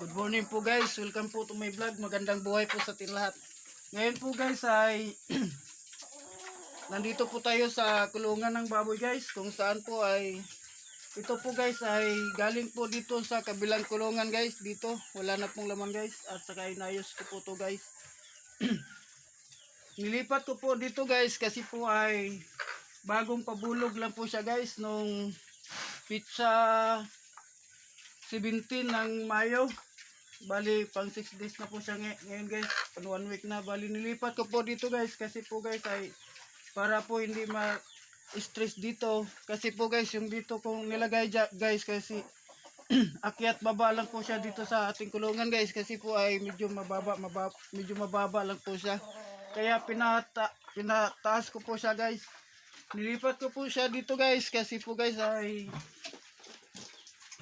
Good morning po guys. Welcome po to my vlog. Magandang buhay po sa atin lahat. Ngayon po guys ay nandito po tayo sa kulungan ng baboy guys. Kung saan po ay ito po guys ay galing po dito sa kabilang kulungan guys. Dito wala na pong laman guys. At saka inayos ko po to guys. Nilipat ko po dito guys kasi po ay bagong pabulog lang po siya guys nung pizza 17 ng Mayo. Bali, pang 6 days na po siya ngay- ngayon guys. Pang 1 week na. Bali, nilipat ko po dito guys. Kasi po guys ay para po hindi ma-stress dito. Kasi po guys, yung dito kong nilagay guys kasi akyat baba lang po siya dito sa ating kulungan guys. Kasi po ay medyo mababa, mababa medyo mababa lang po siya. Kaya pinata, pinataas ko po siya guys. Nilipat ko po siya dito guys. Kasi po guys ay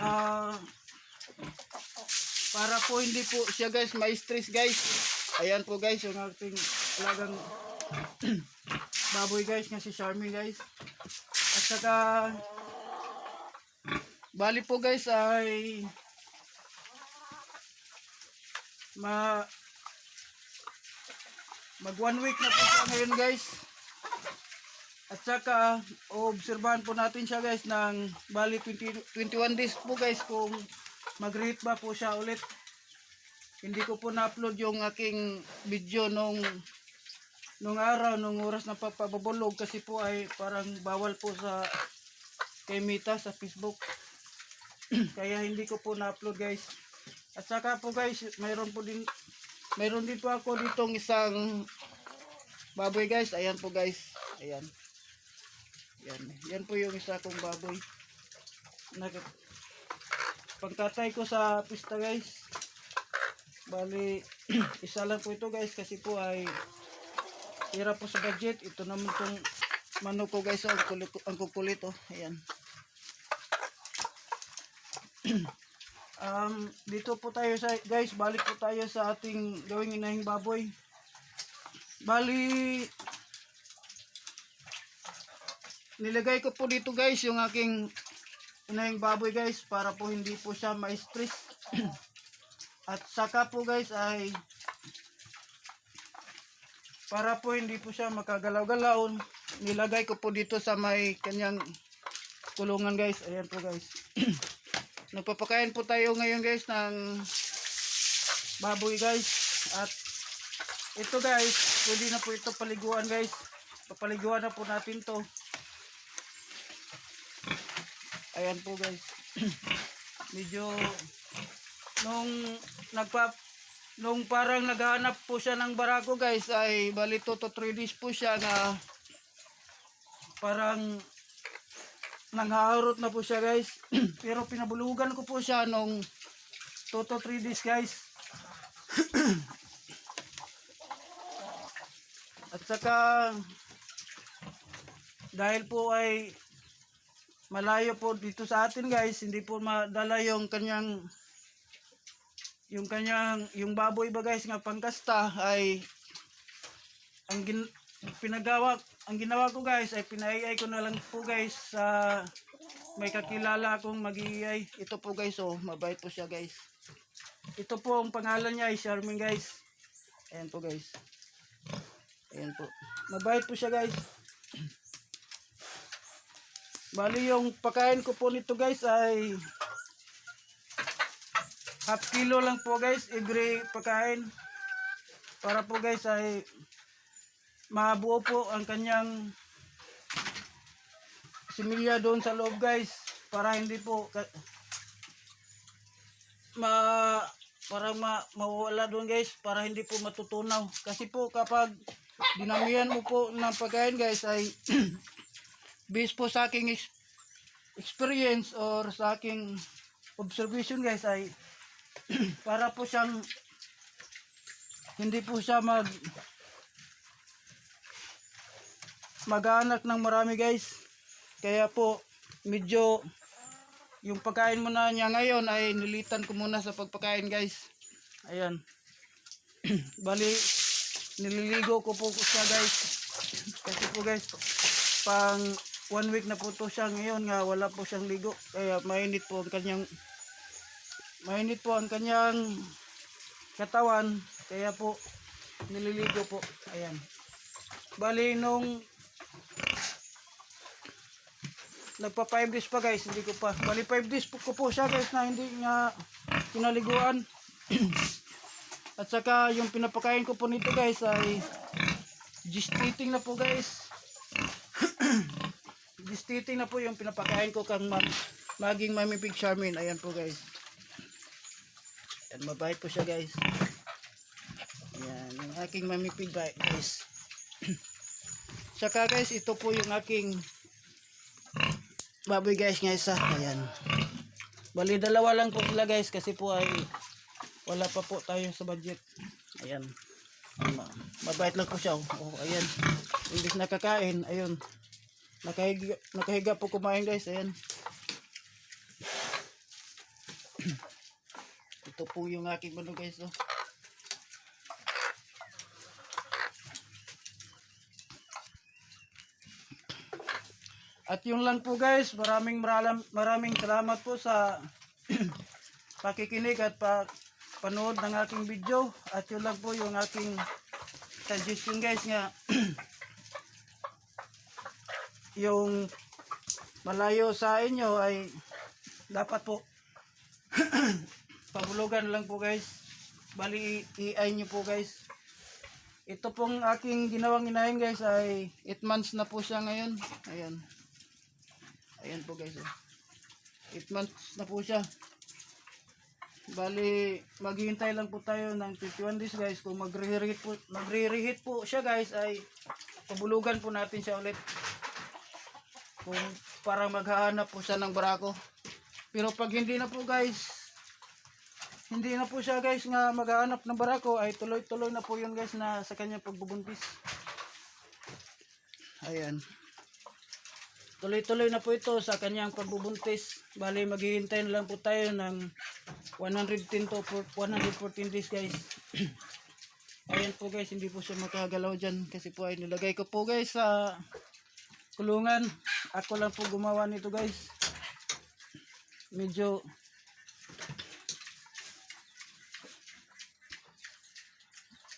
ah para po hindi po siya guys ma-stress guys. Ayan po guys yung ating talagang baboy guys nga si Charmy guys. At saka bali po guys ay ma mag one week na po siya ngayon guys. At saka obserbahan po natin siya guys ng bali 20, 21 days po guys kung mag-rate ba po siya ulit. Hindi ko po na-upload yung aking video nung nung araw, nung oras na papabulog kasi po ay parang bawal po sa kay Mita sa Facebook. Kaya hindi ko po na-upload guys. At saka po guys, mayroon po din mayroon din po ako ditong isang baboy guys. Ayan po guys. Ayan. Yan. Yan po yung isa kong baboy. Nag pagkatay ko sa pista guys. Bali, isa lang po ito guys kasi po ay hirap po sa budget. Ito naman tong manok ko guys. Ang kulit, ang kukulit oh. Ayan. um, dito po tayo sa guys. Balik po tayo sa ating gawing inahing baboy. Bali, nilagay ko po dito guys yung aking inahing baboy guys para po hindi po siya ma-stress. At saka po guys ay para po hindi po siya makagalaw-galaw nilagay ko po dito sa may kanyang kulungan guys. Ayan po guys. Nagpapakain po tayo ngayon guys ng baboy guys. At ito guys pwede na po ito paliguan guys. Papaliguan na po natin to Ayan po guys. Medyo nung nagpa nung parang naghahanap po siya ng barako guys ay bali 2 to 3 days po siya na parang nanghaharot na po siya guys. Pero pinabulugan ko po siya nung 2 to 3 days guys. At saka dahil po ay malayo po dito sa atin guys. Hindi po madala yung kanyang yung kanyang yung baboy ba guys nga pangkasta ay ang gin, pinagawa ang ginawa ko guys ay pinaiay ko na lang po guys sa may kakilala akong mag-iay ito po guys oh mabait po siya guys. Ito po ang pangalan niya ay Charming guys. Ayan po guys. Ayan po. Mabait po siya guys Bali yung pagkain ko po nito guys ay half kilo lang po guys every pagkain. Para po guys ay mabuo po ang kanyang similya doon sa loob guys. Para hindi po ma para ma mawala doon guys. Para hindi po matutunaw. Kasi po kapag dinamihan mo po ng pagkain guys ay based po sa aking ex- experience or sa aking observation guys ay para po siyang hindi po siya mag maganak ng marami guys. Kaya po medyo yung pagkain muna niya ngayon ay nilitan ko muna sa pagpakain guys. Ayan. Bali nililigo ko po siya guys. Kasi po guys pang one week na po to siya ngayon nga wala po siyang ligo kaya mainit po ang kanyang mainit po ang kanyang katawan. Kaya po, nililigo po. Ayan. Bali, nung nagpa 5 days pa guys, hindi ko pa. Bali 5 days po ko po siya guys na hindi nga pinaliguan. At saka yung pinapakain ko po nito guys ay gestating na po guys. gestating na po yung pinapakain ko kang mag maging Mami Pig Charmin. Ayan po guys. Ayan, mabait po siya guys. Ayan, yung aking Mami Pig guys. Saka guys, ito po yung aking baboy guys nga isa. Ayan. Bali dalawa lang po sila guys kasi po ay wala pa po tayo sa budget. Ayan. Ma- mabait lang po siya. Oh, oh ayan. Imbis nakakain, ayun. Nakahiga, nakahiga po kumain guys. Ayan. Ito po yung aking ano guys. Oh. At yun lang po guys, maraming maraming, maraming salamat po sa pakikinig at pa, panood ng aking video. At yun lang po yung aking suggestion guys nga yung malayo sa inyo ay dapat po pabulugan lang po guys. Bali i-i nyo po guys. Ito pong aking ginawang inahin guys ay 8 months na po siya ngayon. Ayan. Ayan po guys. 8 months na po siya. Bali, maghihintay lang po tayo ng 51 days guys. Kung magre-reheat po, magre-reheat po siya guys ay pabulugan po natin siya ulit. Kung para maghahanap po siya ng barako. Pero pag hindi na po guys, hindi na po siya guys nga maghahanap ng barako ay tuloy-tuloy na po yun guys na sa kanyang pagbubuntis. Ayan. Tuloy-tuloy na po ito sa kanyang pagbubuntis. Bali, maghihintay na lang po tayo ng 110 to 114 days guys. Ayan po guys, hindi po siya makagalaw dyan kasi po ay nilagay ko po guys sa kulungan. Ako lang po gumawa nito guys. Medyo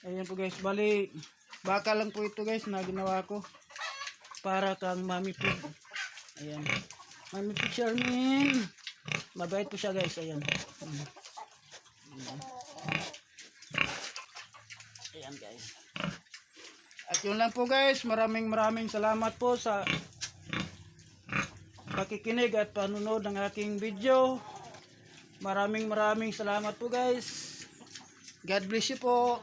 Ayan po guys, bali baka lang po ito guys na ginawa ko para kang mami pig. Ayan. Mami pig Charmin. Mabait po siya guys, ayan. Ayan. Ayan guys. Yun lang po guys, maraming maraming salamat po sa pakikinig at panunod ng aking video. Maraming maraming salamat po guys. God bless you po.